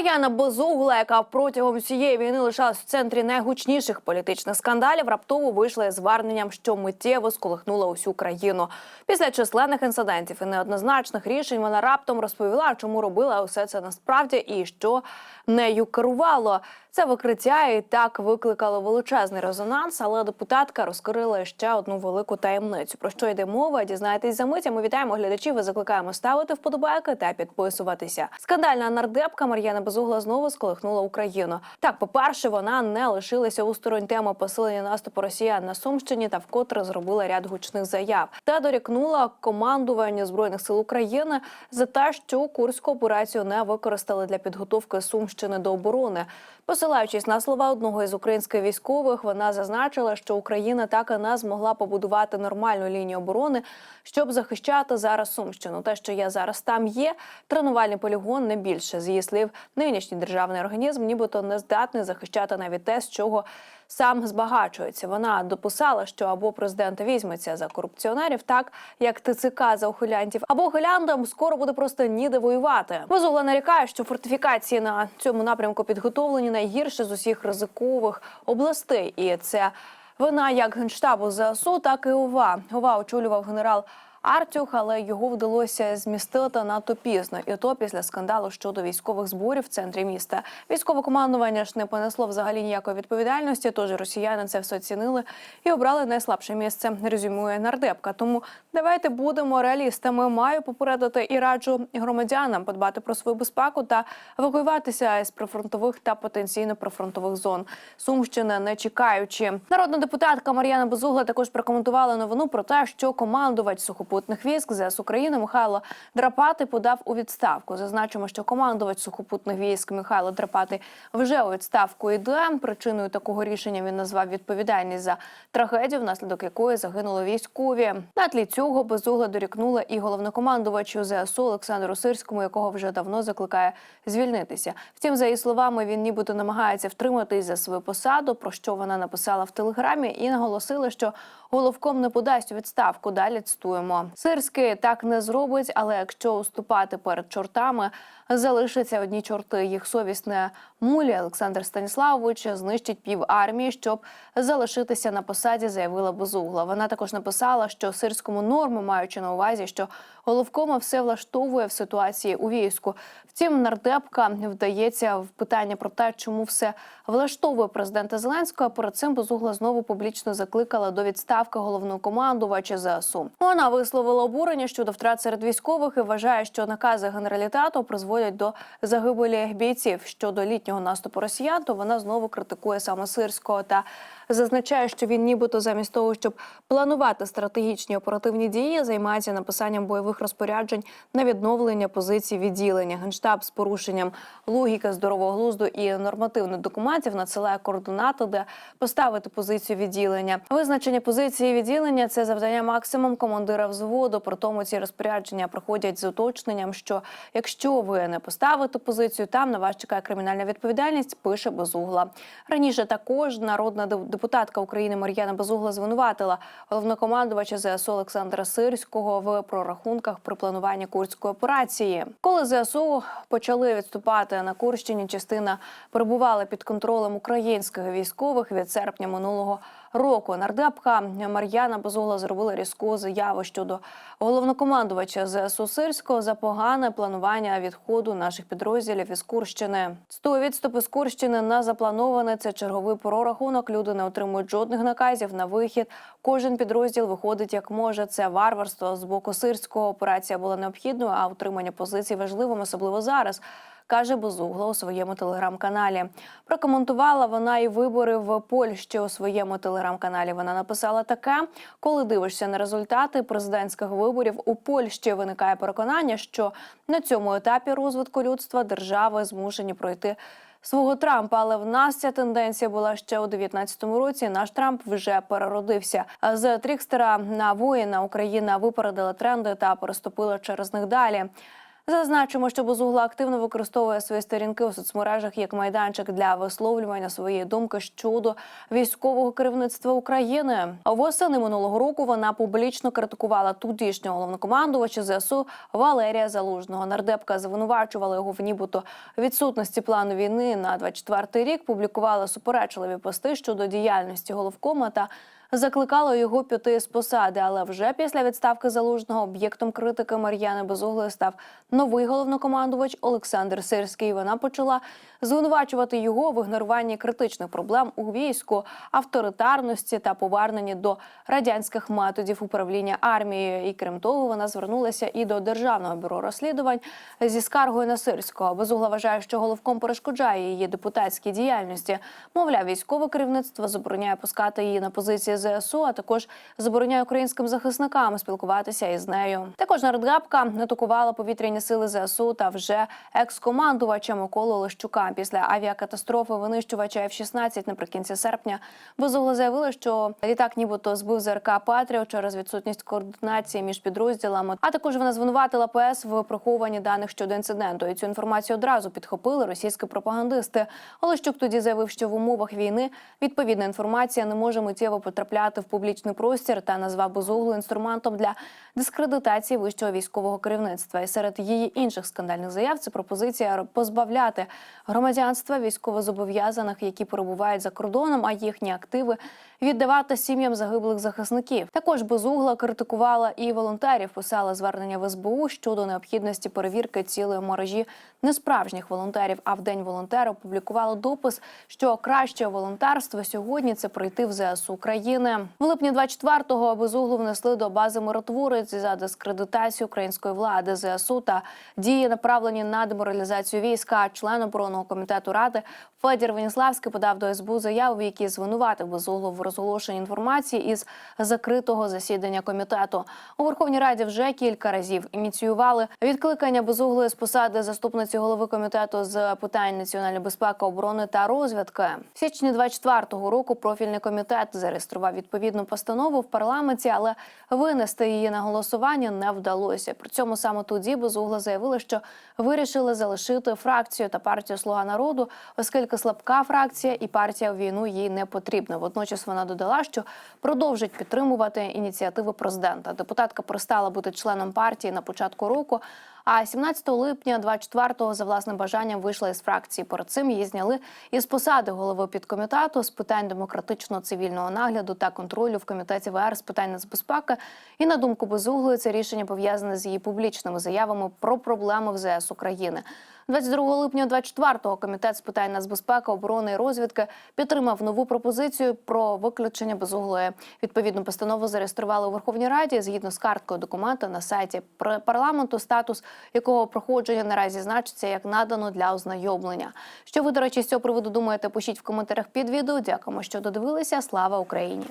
Мар'яна Безугла, яка протягом всієї війни лишалась в центрі найгучніших політичних скандалів, раптово вийшла із зверненням, що миттєво сколихнула усю країну. Після численних інцидентів і неоднозначних рішень вона раптом розповіла, чому робила усе це насправді і що нею керувало. Це викриття і так викликало величезний резонанс, але депутатка розкрила ще одну велику таємницю. Про що йде мова? Дізнаєтесь за мить. А Ми вітаємо глядачів і закликаємо ставити вподобайки та підписуватися. Скандальна нардепка Мар'яна Безугла знову сколихнула Україну. Так, по-перше, вона не лишилася осторонь теми посилення наступу росіян на Сумщині та вкотре зробила ряд гучних заяв та дорікнула командуванню збройних сил України за те, що курську операцію не використали для підготовки Сумщини до оборони. Посилаючись на слова одного із українських військових, вона зазначила, що Україна так і не змогла побудувати нормальну лінію оборони, щоб захищати зараз Сумщину. Те, що я зараз там є, тренувальний полігон не більше. З її слів, нинішній державний організм, нібито не здатний захищати навіть те, з чого сам збагачується. Вона дописала, що або президент візьметься за корупціонерів, так як ТЦК за ухилянтів, або гиляндам скоро буде просто ніде воювати. Безугла нарікає, що фортифікації на цьому напрямку підготовлені найгірше з усіх ризикових областей, і це вина як генштабу ЗСУ, так і ОВА. ОВА очолював генерал. Артюх, але його вдалося змістити надто пізно, і то після скандалу щодо військових зборів в центрі міста. Військове командування ж не понесло взагалі ніякої відповідальності. Тож росіяни це все оцінили і обрали найслабше місце. Резюмує нардепка. Тому давайте будемо реалістами. Маю попередити і раджу громадянам подбати про свою безпеку та евакуюватися з прифронтових та потенційно прифронтових зон. Сумщини не чекаючи. Народна депутатка Мар'яна Безугла також прокоментувала новину про те, що командувач сухопутних військ ЗС України Михайло Драпати подав у відставку. Зазначимо, що командувач сухопутних військ Михайло Драпати вже у відставку йде. Причиною такого рішення він назвав відповідальність за трагедію, внаслідок якої загинули військові. На тлі цього безугла дорікнула і головнокомандувачу ЗСУ Олександру Сирському, якого вже давно закликає звільнитися. Втім, за її словами, він нібито намагається втриматись за свою посаду, про що вона написала в телеграмі, і наголосила, що головком не подасть відставку. Далі цитуємо. Сирський так не зробить, але якщо уступати перед чортами, залишаться одні чорти. Їх совість не мулі. Олександр Станіславович знищить пів армії, щоб залишитися на посаді, заявила Безугла. Вона також написала, що сирському норми, маючи на увазі, що головкома все влаштовує в ситуації у війську. Втім, нардепка вдається в питання про те, чому все влаштовує президента Зеленського. Перед цим Безугла знову публічно закликала до відставки головнокомандувача ЗСУ. Вона висловила обурення щодо втрат серед військових і вважає, що накази генералітету призводять до загибелі бійців. Щодо літнього наступу росіян, то вона знову критикує саме Сирського та зазначає, що він нібито замість того, щоб планувати стратегічні оперативні дії, займається написанням бойових розпоряджень на відновлення позицій відділення. Генштаб з порушенням логіки здорового глузду і нормативних документів надсилає координати, де поставити позицію відділення. Визначення позиції відділення це завдання максимум командира взводу. При тому ці розпорядження проходять з уточненням, що якщо ви не поставите позицію, там на вас чекає кримінальна відповідальність. Пише Безугла. Раніше також народна депутатка України Мар'яна Безугла звинуватила головнокомандувача ЗСУ Олександра Сирського в прорахунках при плануванні курської операції. Коли ЗСУ почали відступати на Курщині, частина перебувала під контролем українських військових від серпня минулого року. Нардепка Мар'яна Безугла зробила різку заяву щодо головнокомандувача ЗСУ Сирського за погане планування відходу наших підрозділів із Курщини. Сто відступи з Курщини не заплановане. Це черговий прорахунок. Люди не отримують жодних наказів на вихід. Кожен підрозділ виходить як може. Це варварство з боку сирського. Операція була необхідною, а утримання позицій важливим, особливо зараз каже Безугла у своєму телеграм-каналі. Прокоментувала вона і вибори в Польщі у своєму телеграм-каналі. Вона написала таке: коли дивишся на результати президентських виборів у Польщі, виникає переконання, що на цьому етапі розвитку людства держави змушені пройти. Свого Трампа, але в нас ця тенденція була ще у 19-му році. Наш Трамп вже переродився. З Трікстера на воїна Україна випередила тренди та переступила через них далі. Зазначимо, що Безугла активно використовує свої сторінки у соцмережах як майданчик для висловлювання своєї думки щодо військового керівництва України. Восени минулого року вона публічно критикувала тодішнього головнокомандувача ЗСУ Валерія Залужного. Нардепка звинувачувала його в нібито відсутності плану війни на 24-й рік. Публікувала суперечливі пости щодо діяльності головкома та закликала його піти з посади. Але вже після відставки залужного об'єктом критики Мар'яни Безуглої став новий головнокомандувач Олександр Сирський. Вона почала звинувачувати його в ігноруванні критичних проблем у війську, авторитарності та поверненні до радянських методів управління армією. І крім того, вона звернулася і до державного бюро розслідувань зі скаргою на Сирського. Безугла вважає, що головком перешкоджає її депутатській діяльності. Мовляв, військове керівництво забороняє пускати її на позиції ЗСУ, а також забороняє українським захисникам спілкуватися із нею. Також нардепка атакувала повітряні сили ЗСУ та вже екс-командувача Миколу Лещука після авіакатастрофи винищувача F-16 наприкінці серпня. Безугла заявила, що літак нібито збив ЗРК Патріо через відсутність координації між підрозділами. А також вона звинуватила ПС в приховуванні даних щодо інциденту. І цю інформацію одразу підхопили російські пропагандисти. Олещук тоді заявив, що в умовах війни відповідна інформація не може миттєво потрапляти в публічний простір та назвав Безуглу інструментом для дискредитації вищого військового керівництва. І серед її інших скандальних заяв це пропозиція позбавляти громадянства військовозобов'язаних, які перебувають за кордоном, а їхні активи віддавати сім'ям загиблих захисників. Також Безугла критикувала і волонтерів. Писала звернення в СБУ щодо необхідності перевірки цілої мережі несправжніх волонтерів. А в день волонтера опублікувала допис, що краще волонтерство сьогодні це прийти в ЗСУ України. В липні 24-го Безуглу внесли до бази миротворець за дискредитацію української влади ЗСУ та дії направлені на деморалізацію війська. Член оборонного комітету ради Федір Веніславський подав до СБУ заяву, в якій звинуватив Безуглу в розголошенні інформації із закритого засідання комітету. У Верховній Раді вже кілька разів ініціювали відкликання Безуглої з посади заступниці голови комітету з питань національної безпеки, оборони та розвідки. В січні 24-го року профільний комітет зареєстрував відповідну постанову в парламенті, але винести її на голосування не вдалося. При цьому саме тоді Безугла заявила, що вирішили залишити фракцію та партію Слуга народу, оскільки слабка фракція і партія у війну їй не потрібна. Водночас вона додала, що продовжить підтримувати ініціативи президента. Депутатка перестала бути членом партії на початку року. А 17 липня 24-го за власним бажанням вийшла із фракції. Перед цим її зняли із посади голови підкомітету з питань демократичного цивільного нагляду та контролю в комітеті ВР з питань нацбезпеки. І на думку Безуглої, це рішення пов'язане з її публічними заявами про проблеми в ЗС України. 22 липня 24-го комітет з питань нацбезпеки, оборони і розвідки підтримав нову пропозицію про виключення безуглої. Відповідну постанову зареєстрували у Верховній Раді згідно з карткою документа на сайті парламенту, статус якого проходження наразі значиться як надано для ознайомлення. Що ви, до речі, з цього приводу думаєте? Пишіть в коментарях під відео. Дякуємо, що додивилися. Слава Україні!